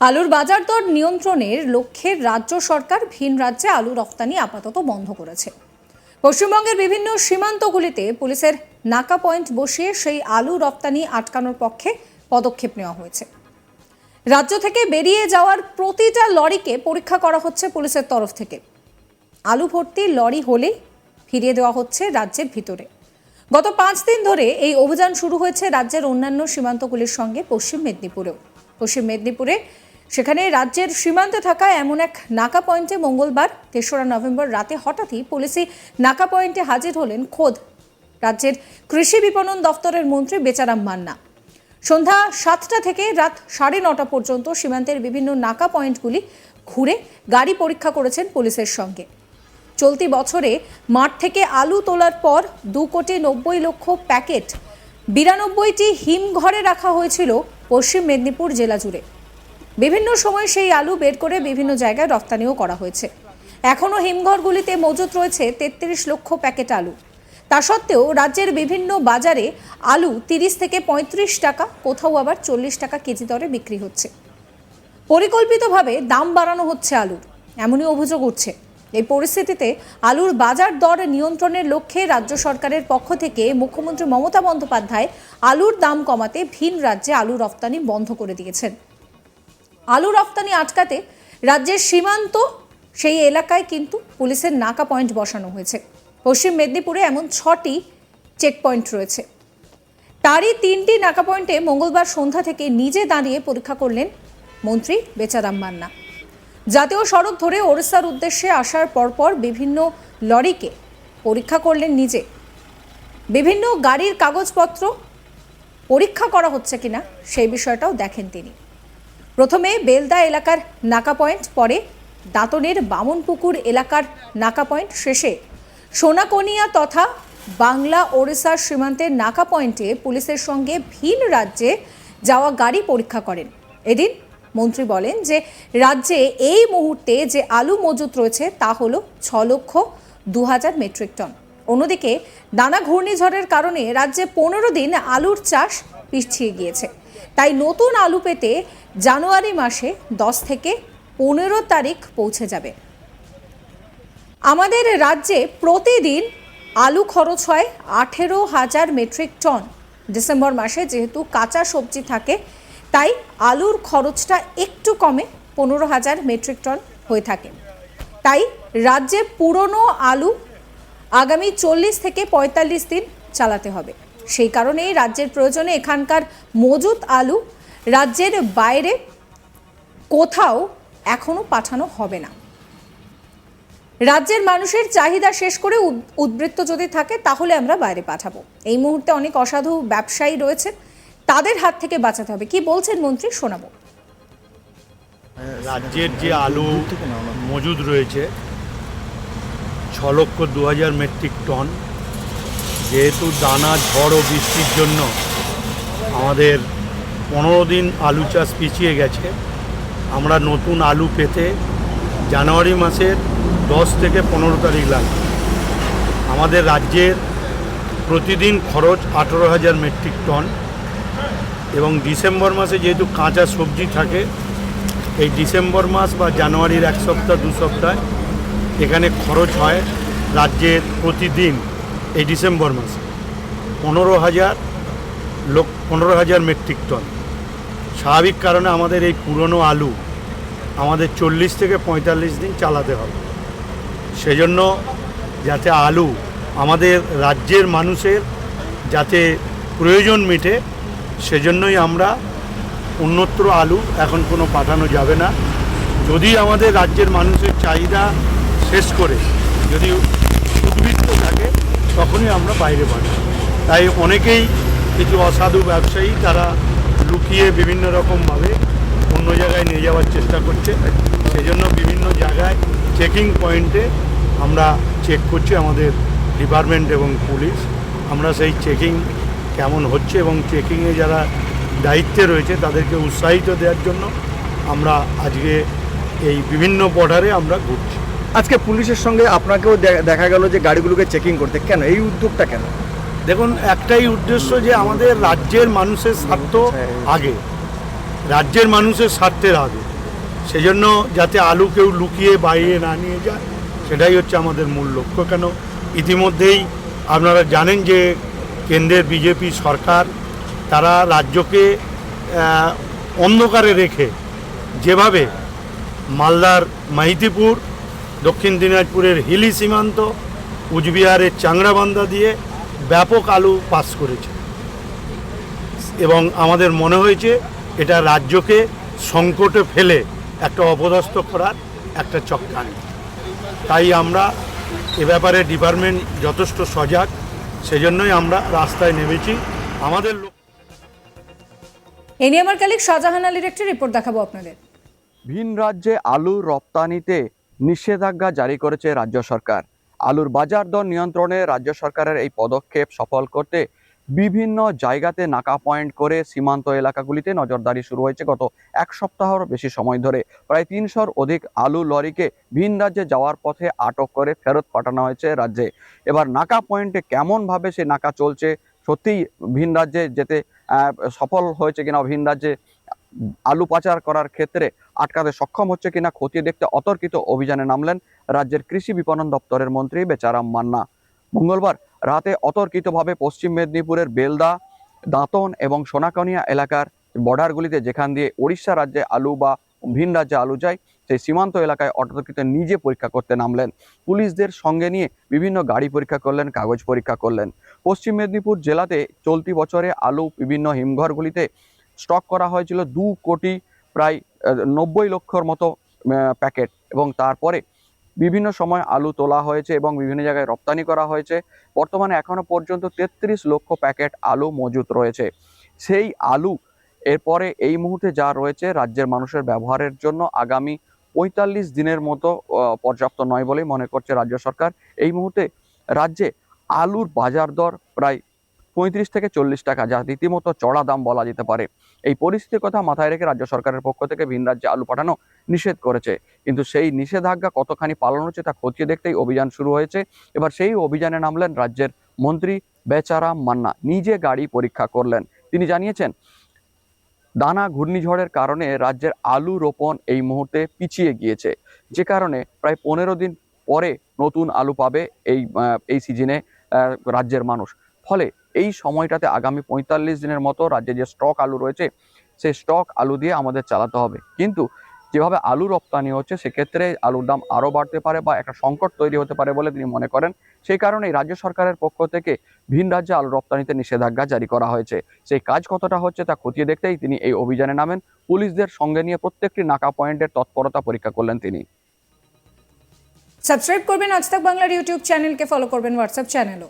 আলুর বাজার দর নিয়ন্ত্রণের লক্ষ্যে রাজ্য সরকার ভিন রাজ্যে আলু রফতানি আপাতত বন্ধ করেছে। পশ্চিমবঙ্গের বিভিন্ন সীমান্তগুলিতে পুলিশের নাকা পয়েন্ট বসিয়ে সেই আলু রপ্তানি আটকানোর পক্ষে পদক্ষেপ নেওয়া হয়েছে। রাজ্য থেকে বেরিয়ে যাওয়ার প্রতিটা লরিকে পরীক্ষা করা হচ্ছে পুলিশের তরফ থেকে। আলু ভর্তি লরি হলেই ফিরিয়ে দেওয়া হচ্ছে রাজ্যের ভিতরে। গত পাঁচ দিন ধরে এই অভিযান শুরু হয়েছে রাজ্যের অন্যান্য সীমান্তগুলির সঙ্গে পশ্চিম মেদিনীপুরেও। পশ্চিম মেদিনীপুরে সেখানে রাজ্যের সীমান্তে থাকা এমন এক নাকা পয়েন্টে মঙ্গলবার, তেসরা নভেম্বর রাতে হঠাৎই পুলিশি নাকা পয়েন্টে হাজির হলেন খোদ। রাজ্যের কৃষি বিপণন দফতরের মন্ত্রী বেচারাম মান্না। সন্ধ্যা সাতটা থেকে রাত সাড়ে নটা পর্যন্ত সীমান্তের বিভিন্ন নাকা পয়েন্টগুলি ঘুরে গাড়ি পরীক্ষা করেছেন পুলিশের সঙ্গে। চলতি বছরে মাঠ থেকে আলু তোলার পর দু কোটি নব্বই লক্ষ প্যাকেট বিরানব্বইটি হিমঘরে রাখা হয়েছিল পশ্চিম মেদিনীপুর জেলা জুড়ে। বিভিন্ন সময় সেই আলু বের করে বিভিন্ন জায়গায় রপ্তানিও করা হয়েছে। এখনও হিমঘরগুলিতে মজুত রয়েছে তেত্রিশ লক্ষ প্যাকেট আলু। তা সত্ত্বেও রাজ্যের বিভিন্ন বাজারে আলু তিরিশ থেকে পঁয়ত্রিশ টাকা, কোথাও আবার চল্লিশ টাকা কেজি দরে বিক্রি হচ্ছে। পরিকল্পিতভাবে দাম বাড়ানো হচ্ছে আলুর। এমনই অভিযোগ উঠছে। এই পরিস্থিতিতে আলুর বাজার দর নিয়ন্ত্রণের লক্ষ্যে রাজ্য সরকারের পক্ষ থেকে মুখ্যমন্ত্রী মমতা বন্দ্যোপাধ্যায় আলুর দাম কমাতে ভিন রাজ্যে আলু রপ্তানি বন্ধ করে দিয়েছেন। আলু রফতানি আটকাতে রাজ্যের সীমান্ত, সেই এলাকায় কিন্তু পুলিশের নাকা পয়েন্ট বসানো হয়েছে। পশ্চিম মেদিনীপুরে এমন ছটি চেকপয়েন্ট রয়েছে। তারই তিনটি নাকা পয়েন্টে মঙ্গলবার সন্ধ্যা থেকে নিজে দাঁড়িয়ে পরীক্ষা করলেন মন্ত্রী বেচারাম মান্না। জাতীয় সড়ক ধরে ওড়িশার উদ্দেশ্যে আসার পরপর বিভিন্ন লরিকে পরীক্ষা করলেন নিজে। বিভিন্ন গাড়ির কাগজপত্র পরীক্ষা করা হচ্ছে কিনা সেই বিষয়টাও দেখেন তিনি। প্রথমে বেলদা এলাকার নাকা পয়েন্ট, পরে দাঁতনের বামনপুকুর এলাকার নাকা পয়েন্ট শেষে সোনাকনিয়া তথা বাংলা ওড়িশার সীমান্তের নাকা পয়েন্টে পুলিশের সঙ্গে ভিন রাজ্যে যাওয়া গাড়ি পরীক্ষা করেন। এদিন মন্ত্রী বলেন যে, রাজ্যে এই মুহূর্তে যে আলু মজুত রয়েছে তা হলো ছ লক্ষ দু হাজার মেট্রিক টন। অন্যদিকে নানা ঘূর্ণিঝড়ের কারণে রাজ্যে পনেরো দিন আলুর চাষ পিছিয়ে গিয়েছে। তাই নতুন আলু পেতে জানুয়ারি মাসে দশ থেকে পনেরো তারিখ পৌঁছে যাবে। আমাদের রাজ্যে প্রতিদিন আলু খরচ হয় আঠেরো হাজার মেট্রিক টন। ডিসেম্বর মাসে যেহেতু কাঁচা সবজি থাকে, তাই আলুর খরচটা একটু কমে পনেরো হাজার মেট্রিক টন হয়ে থাকে। তাই রাজ্যে পুরনো আলু আগামী চল্লিশ থেকে পঁয়তাল্লিশ দিন চালাতে হবে। সেই কারণেই রাজ্যের প্রয়োজনে এখানকার মজুত আলু রাজ্যের বাইরে কোথাও এখনও পাঠানো হবে না। রাজ্যের মানুষের চাহিদা শেষ করে উদ- উদ্বৃত্ত যদি থাকে, তাহলে আমরা বাইরে পাঠাবো। এই মুহূর্তে অনেক অসাধু ব্যবসায়ী রয়েছে তাদের হাত থেকে বাঁচাতে হবে। কি বলছেন মন্ত্রী? শোনাবো। রাজ্যের যে আলু মজুদ রয়েছে, ছ লক্ষ দু হাজার মেট্রিক টন যেহেতু দানা, ঝড় ও বৃষ্টির জন্য আমাদের পনেরো দিন আলু চাষ পিছিয়ে গেছে, আমরা নতুন আলু পেতে জানুয়ারি মাসের দশ থেকে পনেরো তারিখ লাগবে। আমাদের রাজ্যের প্রতিদিন খরচ আঠেরো হাজার মেট্রিক টন এবং ডিসেম্বর মাসে যেহেতু কাঁচা সবজি থাকে, এই ডিসেম্বর মাস বা জানুয়ারির এক সপ্তাহ, দু সপ্তাহ এখানে খরচ হয় রাজ্যের প্রতিদিন এই ডিসেম্বর মাসে পনেরো হাজার লোক, পনেরো হাজার মেট্রিক টন। স্বাভাবিক কারণে আমাদের এই পুরনো আলু আমাদের চল্লিশ থেকে পঁয়তাল্লিশ দিন চালাতে হবে। সেজন্য যাতে আলু আমাদের রাজ্যের মানুষের যাতে প্রয়োজন মিটে, সেজন্যই আমরা অন্যত্র আলু এখন কোনো পাঠানো যাবে না। যদি আমাদের রাজ্যের মানুষের চাহিদা শেষ করে, যদি উদ্বৃত্ত থাকে তখনই আমরা বাইরে পাঠাই তাই অনেকেই কিছু অসাধু ব্যবসায়ী তারা লুকিয়ে বিভিন্ন রকমভাবে অন্য জায়গায় নিয়ে যাওয়ার চেষ্টা করছে। সেজন্য বিভিন্ন জায়গায় চেকিং পয়েন্টে আমরা চেক করছি আমাদের ডিপার্টমেন্ট এবং পুলিশ আমরা সেই চেকিং কেমন হচ্ছে এবং চেকিংয়ে যারা দায়িত্বে রয়েছে তাদেরকে উৎসাহিত দেওয়ার জন্য আমরা আজকে এই বিভিন্ন বর্ডারে আমরা ঘুরছি। আজকে পুলিশের সঙ্গে আপনাকেও দেখা গেল যে গাড়িগুলোকে চেকিং করতে। কেন? এই উদ্যোগটা কেন? দেখুন, একটাই উদ্দেশ্য যে আমাদের রাজ্যের মানুষের স্বার্থ আগে। রাজ্যের মানুষের স্বার্থের আগে। সেজন্য যাতে আলু কেউ লুকিয়ে বাইরে না নিয়ে যায়, সেটাই হচ্ছে আমাদের মূল লক্ষ্য। কেন? ইতিমধ্যেই আপনারা জানেন যে কেন্দ্রের বিজেপি সরকার, তারা রাজ্যকে অন্ধকারে রেখে যেভাবে মালদার মাহিতিপুর দক্ষিণ দিনাজপুরের হিলি সীমান্ত কুচবিহারের চাংড়াবান্ধা দিয়ে ব্যাপক আলু পাস করেছে। এবং আমাদের মনে হয়েছে এটা রাজ্যকে সংকটে ফেলে একটা অপদস্থ করার একটা চক্রান্ত। তাই আমরা এ ব্যাপারে ডিপার্টমেন্ট যথেষ্ট সজাগ সেজন্যই আমরা রাস্তায় নেমেছি। আমাদের লোক এ নিয়ে আমার কালিক শাহজাহান আলীর একটি রিপোর্ট দেখাবো আপনাদের। ভিন রাজ্যে আলু রপ্তানিতে নিষেধাজ্ঞা জারি করেছে রাজ্য সরকার। আলুর বাজার দর নিয়ন্ত্রণে রাজ্য সরকারের এই পদক্ষেপ সফল করতে বিভিন্ন জায়গাতে নাকা পয়েন্ট করে সীমান্ত এলাকাগুলিতে নজরদারি শুরু হয়েছে গত এক সপ্তাহর বেশি সময় ধরে। প্রায় তিনশোর অধিক আলু লরিকে ভিন রাজ্যে যাওয়ার পথে আটক করে ফেরত পাঠানো হয়েছে রাজ্যে। এবার নাকা পয়েন্টে কেমনভাবে সে নাকা চলছে, সত্যিই ভিন রাজ্যে যেতে সফল হয়েছে কিনা, ভিন রাজ্যে আলু পাচার করার ক্ষেত্রে আটকাতে সক্ষম হচ্ছে কিনা খতিয়ে দেখতে অতর্কিত অভিযানে নামলেন রাজ্যের কৃষি বিপণন দপ্তরের মন্ত্রী বেচারাম মান্না। মঙ্গলবার রাতে অতর্কিতভাবে পশ্চিম মেদিনীপুরের বেলদা, দাঁতন এবং সোনাকনিয়া এলাকার বর্ডারগুলিতে যেখান দিয়ে ওড়িশা রাজ্যে আলু বা ভিন রাজ্যে আলু যায়, সেই সীমান্ত এলাকায় অতর্কিত নিজে পরীক্ষা করতে নামলেন। পুলিশদের সঙ্গে নিয়ে বিভিন্ন গাড়ি পরীক্ষা করলেন, কাগজ পরীক্ষা করলেন। পশ্চিম মেদিনীপুর জেলাতে চলতি বছরে আলু বিভিন্ন হিমঘরগুলিতে স্টক করা হয়েছিল দু কোটি প্রায় নব্বই লক্ষর মতো প্যাকেট। এবং তারপরে বিভিন্ন সময় আলু তোলা হয়েছে এবং বিভিন্ন জায়গায় রপ্তানি করা হয়েছে। বর্তমানে এখনও পর্যন্ত তেত্রিশ লক্ষ প্যাকেট আলু মজুত রয়েছে। সেই আলু এরপরে এই মুহূর্তে যা রয়েছে রাজ্যের মানুষের ব্যবহারের জন্য আগামী পঁয়তাল্লিশ দিনের মতো পর্যাপ্ত নয় বলেই মনে করছে রাজ্য সরকার। এই মুহূর্তে রাজ্যে আলুর বাজার দর প্রায় পঁয়ত্রিশ থেকে চল্লিশ টাকা, যা রীতিমতো চড়া দাম বলা যেতে পারে। এই পরিস্থিতির কথা মাথায় রেখে রাজ্য সরকারের পক্ষ থেকে ভিন রাজ্যে আলু পাঠানো নিষেধ করেছে। কিন্তু সেই নিষেধাজ্ঞা কতখানি পালন হচ্ছে তা খতিয়ে দেখতেই অভিযান শুরু হয়েছে। এবার সেই অভিযানে নামলেন রাজ্যের মন্ত্রী বেচারাম মান্না। নিজে গাড়ি পরীক্ষা করলেন। তিনি জানিয়েছেন, দানা ঘূর্ণিঝড়ের কারণে রাজ্যের আলু রোপণ এই মুহূর্তে পিছিয়ে গিয়েছে। যে কারণে প্রায় পনেরো দিন পরে নতুন আলু পাবে এই এই সিজনে রাজ্যের মানুষ। ফলে এই সময়টাতে আগামী পঁয়তাল্লিশ দিনের মতো রাজ্যে যে স্টক আলু রয়েছে, সেই স্টক আলু দিয়ে আমাদের চালাতে হবে। কিন্তু যেভাবে আলু রপ্তানি হচ্ছে, সেক্ষেত্রে আলুর দাম আরও বাড়তে পারে বা একটা সংকট তৈরি হতে পারে বলে তিনি মনে করেন। সেই কারণেই রাজ্য সরকারের পক্ষ থেকে ভিন রাজ্যে আলু রপ্তানিতে নিষেধাজ্ঞা জারি করা হয়েছে। সেই কাজ কতটা হচ্ছে তা খতিয়ে দেখতেই তিনি এই অভিযানে নামেন। পুলিশদের সঙ্গে নিয়ে প্রত্যেকটি নাকা পয়েন্টের তৎপরতা পরীক্ষা করলেন তিনি। সাবস্ক্রাইব করবেন আজ তাক বাংলার ইউটিউব চ্যানেলকে, ফলো করবেন হোয়াটসঅ্যাপ চ্যানেলও।